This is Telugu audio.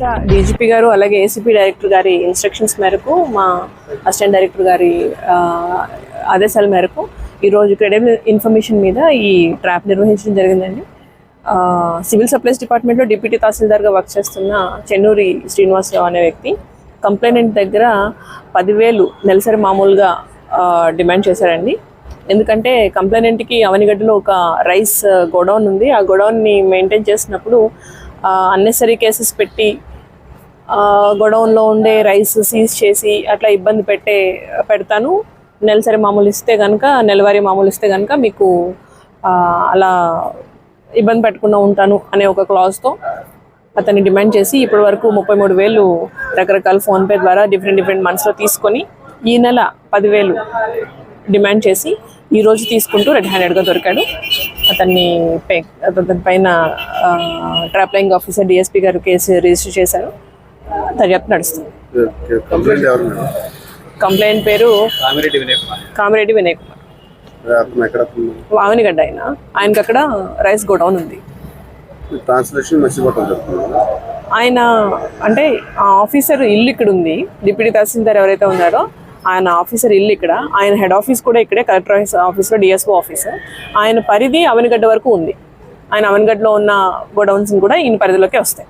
రాష్ట్ర డీజీపీ గారు అలాగే ఏసీపీ డైరెక్టర్ గారి ఇన్స్ట్రక్షన్స్ మేరకు మా అసిస్టెంట్ డైరెక్టర్ గారి ఆదేశాల మేరకు ఈరోజు క్రెడిబుల్ ఇన్ఫర్మేషన్ మీద ఈ ట్రాప్ నిర్వహించడం జరిగిందండి. సివిల్ సప్లైస్ డిపార్ట్మెంట్లో డిప్యూటీ తహసీల్దార్గా వర్క్ చేస్తున్న చెన్నూరి శ్రీనివాసరావు అనే వ్యక్తి కంప్లైనెంట్ దగ్గర పదివేలు నెలసరి మామూలుగా డిమాండ్ చేశారండి. ఎందుకంటే కంప్లైనెంట్కి అవనిగడ్డలో ఒక రైస్ గోడౌన్ ఉంది. ఆ గోడౌన్ని మెయింటైన్ చేసినప్పుడు అన్నెసరీ కేసెస్ పెట్టి గొడౌన్లో ఉండే రైస్ సీజ్ చేసి అట్లా ఇబ్బంది పెట్టే పెడతాను. నెలసరి మామూలు ఇస్తే కనుక నెలవారీ మామూలు ఇస్తే కనుక మీకు అలా ఇబ్బంది పెట్టకుండా ఉంటాను అనే ఒక క్లాజ్తో అతన్ని డిమాండ్ చేసి ఇప్పటి వరకు ముప్పై మూడు వేలు రకరకాల ఫోన్పే ద్వారా డిఫరెంట్ డిఫరెంట్ మంత్స్లో తీసుకొని ఈ నెల పదివేలు డిమాండ్ చేసి ఈరోజు తీసుకుంటూ రెడ్ హ్యాండెడ్గా దొరికాడు. అతన్ని పే అతని పైన ట్రాప్లైంగ్ officer DSP garu case register చేశారు. దర్యాప్తు నడుస్తుంది. కంప్లైంట్ ఎవరు మేడం? కంప్లైంట్ పేరు కామిరెడ్డి వినయ్ కుమార్. వావనిగడ్డ ఆయన. ఆయనకి అక్కడ రైస్ గోడౌన్ ఉంది. ఆయన అంటే ఆ ఆఫీసర్ ఇల్లు ఇక్కడ ఉంది. డిప్యూటీ తహసీల్దార్ ఎవరైతే ఉన్నారో ఆయన ఆఫీసర్ ఇల్లు ఇక్కడ. ఆయన హెడ్ ఆఫీస్ కూడా ఇక్కడే కలెక్టర్ ఆఫీస్ ఆఫీస్లో డిఎస్ఓ ఆఫీసర్ ఆయన పరిధి అవనిగడ్డ వరకు ఉంది. ఆయన అవనిగడ్డలో ఉన్న గోడౌన్స్ కూడా ఈయన పరిధిలోకి వస్తాయి.